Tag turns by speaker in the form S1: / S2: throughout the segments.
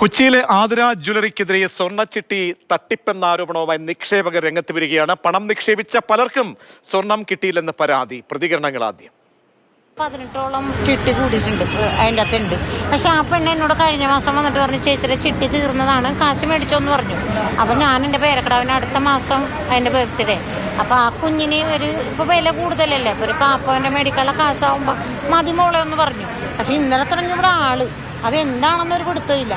S1: കൊച്ചിയിലെ ആതിര ജ്വല്ലറിക്കെതിരെ സ്വർണച്ചിട്ടി തട്ടിപ്പെന്ന ആരോപണവുമായി നിക്ഷേപകർ രംഗത്ത് വരികയാണ്. പണം നിക്ഷേപിച്ച പലർക്കും സ്വർണം കിട്ടിയില്ലെന്ന് പരാതി. പ്രതികരണങ്ങൾ ആദ്യം.
S2: പതിനെട്ടോളം ചിട്ടി കൂടിയിട്ടുണ്ട്. അതിന്റെ അകത്തുണ്ട്. പക്ഷെ ആ പെണ്ണ് എന്നോട് കഴിഞ്ഞ മാസം വന്നിട്ട് പറഞ്ഞു ചേച്ചിയുടെ ചിട്ടി തീർന്നതാണ് കാശ് മേടിച്ചോന്ന് പറഞ്ഞു. അപ്പം ഞാൻ എന്റെ പേരക്കടാവിന് അടുത്ത മാസം അതിന്റെ ബർത്ത്ഡേ. അപ്പം ആ കുഞ്ഞിന് ഒരു ഇപ്പോൾ വില കൂടുതലല്ലേ? അപ്പോൾ ഒരു കാപ്പവന്റെ മേടിക്കാനുള്ള കാശാവുമ്പോൾ മതി എന്ന് പറഞ്ഞു. പക്ഷെ ഇന്നലെ തുടങ്ങി ഇവിടെ ആൾ അത് എന്താണെന്നൊരു പിടുത്തമില്ല.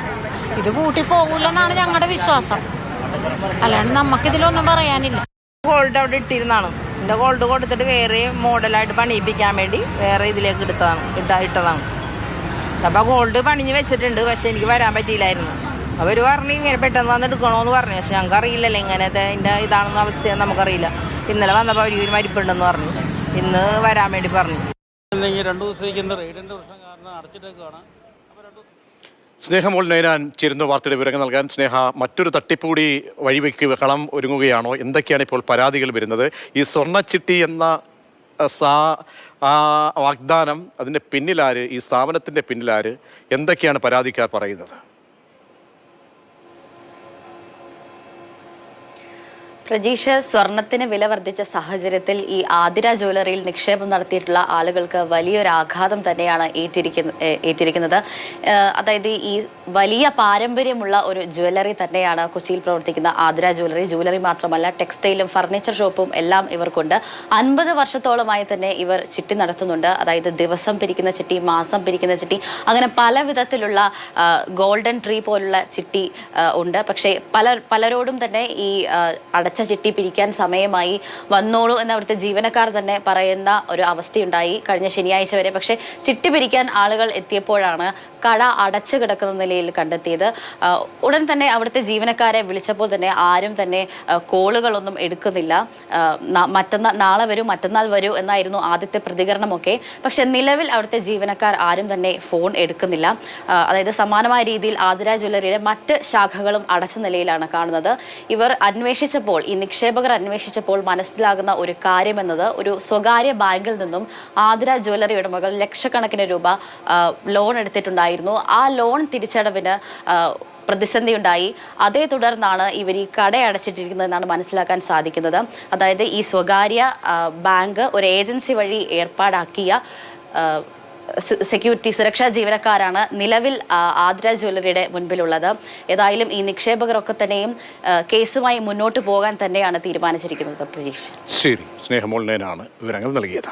S2: ഇത് കൂട്ടി പോകില്ലെന്നാണ് ഞങ്ങളുടെ വിശ്വാസം. അല്ലാണ്ട് നമുക്കിതിലൊന്നും പറയാനില്ല.
S3: ഗോൾഡ് അവിടെ ഇട്ടിരുന്നാണ്. എന്റെ ഗോൾഡ് കൊടുത്തിട്ട് വേറെ മോഡലായിട്ട് പണിയിപ്പിക്കാൻ വേണ്ടി വേറെ ഇതിലേക്ക് എടുത്തതാണ്. ഇട്ട ഇട്ടതാണ്. അപ്പോൾ ഗോൾഡ് പണിഞ്ഞ് വെച്ചിട്ടുണ്ട്. പക്ഷെ എനിക്ക് വരാൻ പറ്റിയില്ലായിരുന്നു. അവർ പറഞ്ഞു ഇങ്ങനെ പെട്ടെന്ന് വന്ന് എടുക്കണോന്ന് പറഞ്ഞു. പക്ഷെ ഞങ്ങൾക്ക് അറിയില്ലല്ലോ ഇങ്ങനത്തെ ഇതിന്റെ ഇതാണെന്ന അവസ്ഥയെന്ന് നമുക്കറിയില്ല. ഇന്നലെ വന്നപ്പോൾ അവർ ഒരു മരിപ്പുണ്ടെന്ന് പറഞ്ഞു. ഇന്ന് വരാൻ വേണ്ടി പറഞ്ഞു.
S4: രണ്ടു ദിവസത്തേക്ക് ഇന്ന് റെയ്ഡിന്റെ പ്രശ്നം കാരണം അടച്ചിട്ടേക്കാണ്
S1: സ്നേഹമോൾ നൈനാൻ ചേരുന്ന വാർത്തയുടെ വിവരങ്ങൾ നൽകാൻ സ്നേഹ മറ്റൊരു തട്ടിപ്പ് കൂടി വഴിവെക്കുക കളം ഒരുങ്ങുകയാണോ? എന്തൊക്കെയാണ് ഇപ്പോൾ പരാതികൾ വരുന്നത്? ഈ സ്വർണച്ചിട്ടി എന്ന സാ വാഗ്ദാനം അതിന്റെ പിന്നിലാര്? ഈ സ്ഥാപനത്തിന്റെ പിന്നിലാര്? എന്തൊക്കെയാണ് പരാതിക്കാർ പറയുന്നത്?
S5: പ്രജീഷ് സ്വർണത്തിന് വില വർദ്ധിച്ച സാഹചര്യത്തിൽ ഈ ആതിര ജ്വല്ലറിയിൽ നിക്ഷേപം നടത്തിയിട്ടുള്ള ആളുകൾക്ക് വലിയൊരു ആഘാതം തന്നെയാണ് ഏറ്റിരിക്കുന്ന ഏറ്റിരിക്കുന്നത്. അതായത് ഈ വലിയ പാരമ്പര്യമുള്ള ഒരു ജ്വല്ലറി തന്നെയാണ് കൊച്ചിയിൽ പ്രവർത്തിക്കുന്ന ആതിര ജ്വല്ലറി. ജ്വല്ലറി മാത്രമല്ല ടെക്സ്റ്റൈലും ഫർണിച്ചർ ഷോപ്പും എല്ലാം ഇവർക്കുണ്ട്. അൻപത് വർഷത്തോളമായി തന്നെ ഇവർ ചിട്ടി നടത്തുന്നുണ്ട്. അതായത് ദിവസം പിരിക്കുന്ന ചിട്ടി മാസം പിരിക്കുന്ന ചിട്ടി അങ്ങനെ പല വിധത്തിലുള്ള ഗോൾഡൻ ട്രീ പോലുള്ള ചിട്ടി ഉണ്ട്. പക്ഷേ പല പലരോടും തന്നെ ഈ അടച്ച ചിട്ടി പിരിക്കാൻ സമയമായി വന്നോളൂ എന്ന് അവിടുത്തെ ജീവനക്കാർ തന്നെ പറയുന്ന ഒരു അവസ്ഥയുണ്ടായി കഴിഞ്ഞ ശനിയാഴ്ച വരെ. പക്ഷേ ചിട്ടി പിരിക്കാൻ ആളുകൾ എത്തിയപ്പോഴാണ് കട അടച്ചു കിടക്കുന്ന നിലയിൽ കണ്ടെത്തിയത്. ഉടൻ തന്നെ അവിടുത്തെ ജീവനക്കാരെ വിളിച്ചപ്പോൾ തന്നെ ആരും തന്നെ കോളുകളൊന്നും എടുക്കുന്നില്ല. മറ്റന്നാൾ നാളെ വരൂ മറ്റന്നാൾ വരൂ എന്നായിരുന്നു ആദ്യത്തെ പ്രതികരണമൊക്കെ. പക്ഷെ നിലവിൽ അവിടുത്തെ ജീവനക്കാർ ആരും തന്നെ ഫോൺ എടുക്കുന്നില്ല. അതായത് സമാനമായ രീതിയിൽ ആതിര ജ്വല്ലറിയുടെ മറ്റ് ശാഖകളും അടച്ച നിലയിലാണ് കാണുന്നത്. ഇവർ അന്വേഷിച്ചപ്പോൾ ഈ നിക്ഷേപകർ അന്വേഷിച്ചപ്പോൾ മനസ്സിലാകുന്ന ഒരു കാര്യമെന്നത് ഒരു സ്വകാര്യ ബാങ്കിൽ നിന്നും ആതിര ജ്വല്ലറി ഉടമകൾ ലക്ഷക്കണക്കിന് രൂപ ലോൺ എടുത്തിട്ടുണ്ടായിരുന്നു. ആ ലോൺ തിരിച്ചടവിന് പ്രതിസന്ധി ഉണ്ടായി അതേ തുടർന്നാണ് ഇവർ ഈ കട അടച്ചിട്ടിരിക്കുന്നതെന്നാണ് മനസ്സിലാക്കാൻ സാധിക്കുന്നത്. അതായത് ഈ സ്വകാര്യ ബാങ്ക് ഒരു ഏജൻസി വഴി ഏർപ്പാടാക്കിയ സെക്യൂരിറ്റി സുരക്ഷാ ജീവനക്കാരാണ് നിലവിൽ ആദ്ര ജ്വല്ലറിയുടെ മുൻപിലുള്ളത്. ഏതായാലും ഈ നിക്ഷേപകരൊക്കെ തന്നെയും കേസുമായി മുന്നോട്ട് പോകാൻ തന്നെയാണ് തീരുമാനിച്ചിരിക്കുന്നത് പ്രതീക്ഷ
S1: ശരി. സ്നേഹമോളിനാണ് വിവരങ്ങൾ നൽകിയത്.